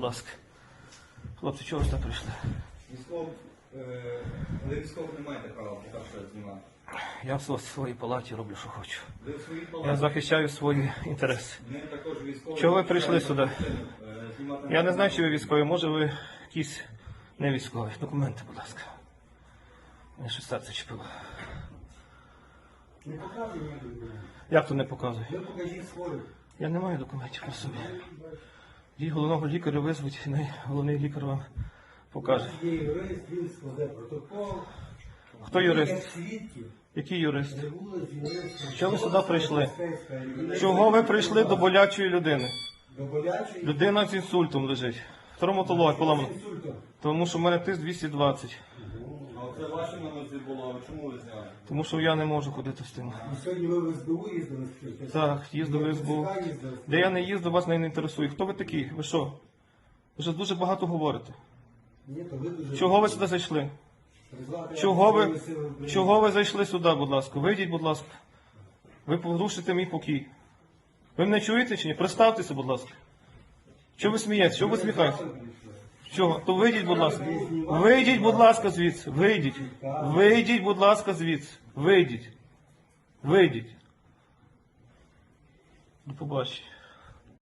Будь ласка. Хлопці, чого ви сюди прийшли? Військов, е, але військових не маєте права поки що знімати. Я в своїй палаті роблю, що хочу. Ви в своїй Я палаті. захищаю свої інтереси. Також військові. Чого ви прийшли сюди? Е, знімати Я не знаю, чи ви військові, може ви якісь не військові. Документи, будь ласка. Мені щось серце чіпило. Не показуй мені. Як то не показує? Ви покажіть свою. Я не маю документів при собі. Її головного лікаря визвуть, і головний лікар вам покаже. Є юрист, він складе протокол. Хто юрист? Який юрист? Чого ви сюди прийшли? Чого ви прийшли до болячої людини? До болячої? Людина з інсультом лежить. Травматолог поламана. Тому що в мене тиск 220. Це ваші на нозі було, а чому ви зняли? Тому що я не можу ходити з тим. І сьогодні ви в СБУ їздили? скажіть? Так, їздив в СБУ. Їздили? Де я не їздив, вас не інтересує. Хто ви такі? Ви що? Ви вже дуже багато говорите. Ні, то ви дуже... Чого ви сюди зайшли? Призвати Чого ви, Збройні Сили України. чого ви зайшли сюди, будь ласка? Вийдіть, будь ласка. Ви порушите мій покій. Ви мене чуєте чи ні? Представтеся, будь ласка. Чого ви смієтесь? Чого ви сміхаєтесь? Чого? То вийдіть, будь ласка. Вийдіть, будь ласка, звідси. Вийдіть. Вийдіть, будь ласка, звідси. Вийдіть. Вийдіть. До побачення.